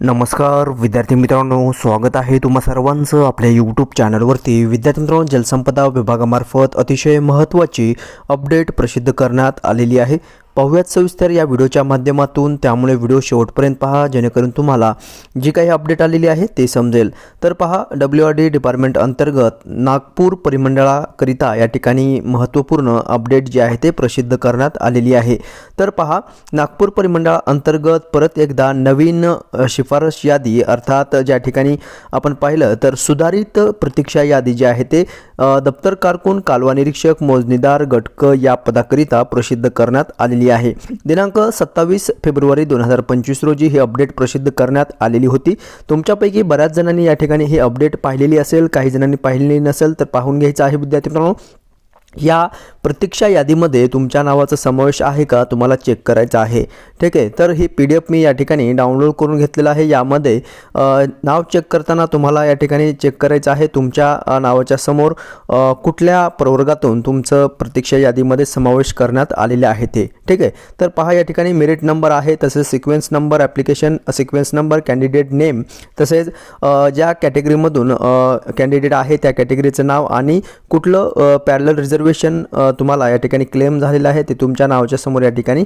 नमस्कार विद्यार्थी मित्रांनो स्वागत आहे तुम्हा सर्वांचं आपल्या यूट्यूब चॅनलवरती विद्यार्थी मित्रांनो जलसंपदा विभागामार्फत अतिशय महत्त्वाची अपडेट प्रसिद्ध करण्यात आलेली आहे. पाहूयात सविस्तर या व्हिडिओच्या माध्यमातून. त्यामुळे व्हिडिओ शेवटपर्यंत पहा जेणेकरून तुम्हाला जी काही अपडेट आलेली आहे ते समजेल. तर पहा डब्ल्यू आर डी डिपार्टमेंट अंतर्गत नागपूर परिमंडळाकरिता या ठिकाणी महत्त्वपूर्ण अपडेट जी आहे ते प्रसिद्ध करण्यात आलेली आहे. तर पहा नागपूर परिमंडळाअंतर्गत परत एकदा नवीन शिफारस यादी अर्थात ज्या ठिकाणी आपण पाहिलं तर सुधारित प्रतीक्षा यादी जी आहे ते दप्तर कारकून कालवा निरीक्षक मोजणीदार गटक या पदाकरिता प्रसिद्ध करण्यात आलेली आहे. दिनांक सत्तावीस फेब्रुवारी दोन हजार पंचवीस रोजी ही अपडेट प्रसिद्ध करण्यात आलेली होती. तुमच्यापैकी बऱ्याच जणांनी या ठिकाणी ही अपडेट पाहिलेली असेल. काही जणांनी पाहिलेली नसेल तर पाहून घ्यायचं आहे विद्यार्थी मित्रांनो. या प्रतीक्षा यादीमध्ये तुमच्या नावाचा समावेश आहे का? तुम्हाला चेक करायचा आहे. ठीक आहे? तर ही पी डी एफ मी या ठिकाणी डाउनलोड करून घेतलेलं आहे. यामध्ये नाव चेक करताना तुम्हाला या ठिकाणी चेक करायचं आहे. तुमच्या नावाच्या समोर कुठल्या प्रवर्गातून तुमचं प्रतीक्षा यादीमध्ये समावेश करण्यात आलेले आहे ते. ठीक आहे? तर पहा या ठिकाणी मेरिट नंबर आहे तसेच sequence number application sequence number candidate name तसेच ज्या कॅटेगरीमधून कॅन्डिडेट आहे त्या कॅटेगरीचं नाव आणि कुठलं पॅरल रिझर्वेशन तुम्हाला या ठिकाणी क्लेम झालेलं आहे ते तुमच्या नावाच्या समोर या ठिकाणी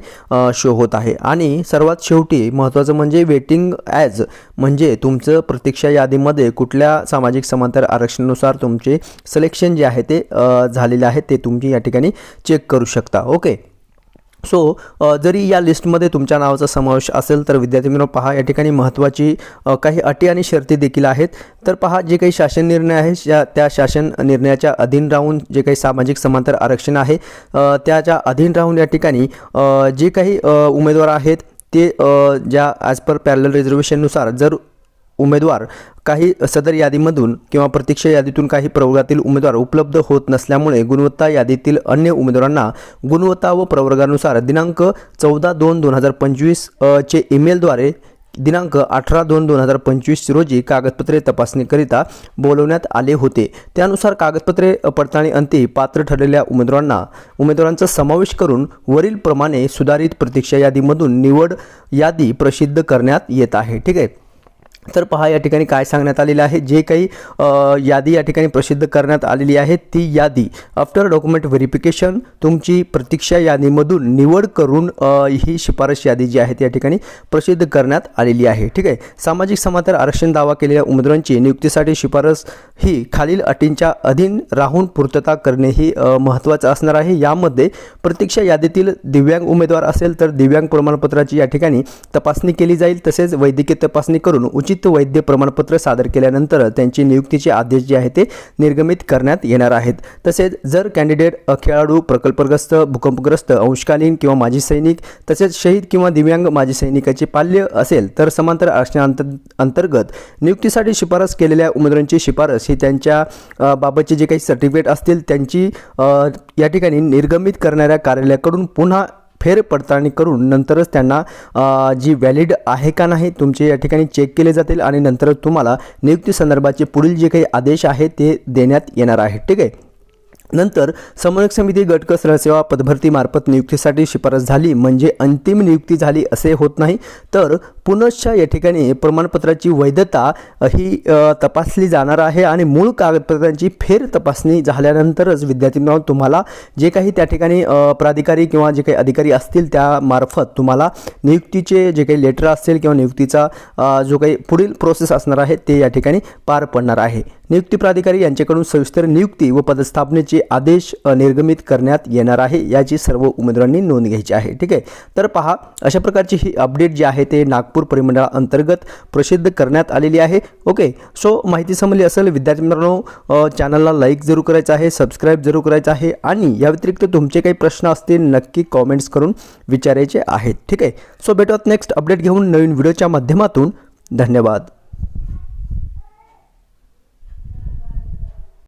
शो होत आहे. आणि सर्वात शेवटी महत्त्वाचं म्हणजे वेटिंग ॲज म्हणजे तुमचं प्रतीक्षा यादीमध्ये कुठल्या सामाजिक समांतर आरक्षणानुसार तुमचे सिलेक्शन जे आहे ते झालेले आहे ते तुम्ही या ठिकाणी चेक करू शकता. ओके सो so, जरी या लिस्टमध्ये तुमच्या नावाचा समावेश असेल तर विद्यार्थी मित्र पहा या ठिकाणी महत्त्वाची काही अटी आणि शर्ती देखील आहेत. तर पहा जे काही शासन निर्णय आहे शा त्या शासन निर्णयाच्या अधीन राहून जे काही सामाजिक समांतर आरक्षण आहे त्याच्या अधीन राहून या ठिकाणी जे काही उमेदवार आहेत ते ज्या ॲज पर पॅरल रिझर्वेशननुसार जर उमेदवार काही सदर यादीमधून किंवा प्रतीक्षा यादीतून काही प्रवर्गातील उमेदवार उपलब्ध होत नसल्यामुळे गुणवत्ता यादीतील अन्य उमेदवारांना गुणवत्ता व प्रवर्गानुसार दिनांक चौदा दोन दोन हजार पंचवीस चे ईमेलद्वारे दिनांक अठरा दोन दोन हजार पंचवीस रोजी कागदपत्रे तपासणीकरिता बोलवण्यात आले होते. त्यानुसार कागदपत्रे पडताळणी अंती पात्र ठरलेल्या उमेदवारांना उमेदवारांचा समावेश करून वरीलप्रमाणे सुधारित प्रतीक्षा यादीमधून निवड यादी प्रसिद्ध करण्यात येत आहे. ठीक आहे? तर पहा या ठिकाणी काय सांगण्यात आलेलं आहे. जे काही यादी या ठिकाणी प्रसिद्ध करण्यात आलेली आहे ती यादी आफ्टर डॉक्युमेंट व्हेरिफिकेशन तुमची प्रतीक्षा यादीमधून निवड करून ही शिफारस यादी जी आहे ती या ठिकाणी प्रसिद्ध करण्यात आलेली आहे. ठीक आहे? सामाजिक समांतर आरक्षण दावा केलेल्या उमेदवारांची नियुक्तीसाठी शिफारस ही खालील अटींच्या अधीन राहून पूर्तता करणे ही महत्त्वाचं असणार आहे. यामध्ये प्रतीक्षा यादीतील दिव्यांग उमेदवार असेल तर दिव्यांग प्रमाणपत्राची या ठिकाणी तपासणी केली जाईल. तसेच वैद्यकीय तपासणी करून उचित वैद्य प्रमाणपत्र सादर केल्यानंतर त्यांची नियुक्तीचे आदेश जे आहे ते निर्गमित करण्यात येणार आहेत. तसेच जर कॅन्डिडेट खेळाडू प्रकल्पग्रस्त भूकंपग्रस्त अंशकालीन किंवा माजी सैनिक तसेच शहीद किंवा दिव्यांग माजी सैनिकाचे पाल्य असेल तर समांतर आरक्षणांतर अंतर्गत नियुक्तीसाठी शिफारस केलेल्या उमेदवारांची शिफारस ही त्यांच्या बाबतचे जे काही सर्टिफिकेट असतील त्यांची या ठिकाणी निर्गमित करणाऱ्या कार्यालयाकडून पुन्हा फेर पडताळणी करून नंतरच त्यांना जी व्हॅलिड आहे का नाही तुमचे या ठिकाणी चेक केले जातील आणि नंतर तुम्हाला नियुक्ती संदर्भाचे पुढील जे काही आदेश आहे ते देण्यात येणार आहे ठीक आहे? नंतर समन्वयक समिती गटक सेवा पदभरतीमार्फत नियुक्तीसाठी शिफारस झाली. म्हणजे अंतिम नियुक्ती झाली असे होत नाही. तर पुनश्च या ठिकाणी प्रमाणपत्राची वैधता ही तपासली जाणार आहे आणि मूळ कागदपत्रांची फेर तपासणी झाल्यानंतरच विद्यार्थ्यांना तुम्हाला जे काही त्या ठिकाणी प्राधिकारी किंवा जे काही अधिकारी असतील त्यामार्फत तुम्हाला नियुक्तीचे जे काही लेटर असतील किंवा नियुक्तीचा जो काही पुढील प्रोसेस असणार आहे ते या ठिकाणी पार पडणार आहे. नियुक्ती प्राधिकारी यांच्याकडून सविस्तर नियुक्ती व पदस्थापनेची आदेश निर्गमित करण्यात येणार आहे याची सर्व उमेदवारांनी नोंद घ्यायची आहे. ठीक आहे? तर पहा अशा प्रकारची ही अपडेट जी आहे ते नागपूर परिमंडळाअंतर्गत प्रसिद्ध करण्यात आलेली आहे. ओके? सो माहिती समजली असेल विद्यार्थी मित्रांनो चॅनलला लाईक जरूर करायचं आहे सबस्क्राईब जरूर करायचं आहे आणि या व्यतिरिक्त तुमचे काही प्रश्न असतील नक्की कॉमेंट्स करून विचारायचे आहेत. ठीक आहे? सो भेटूयात नेक्स्ट अपडेट घेऊन नवीन व्हिडिओच्या माध्यमातून. धन्यवाद.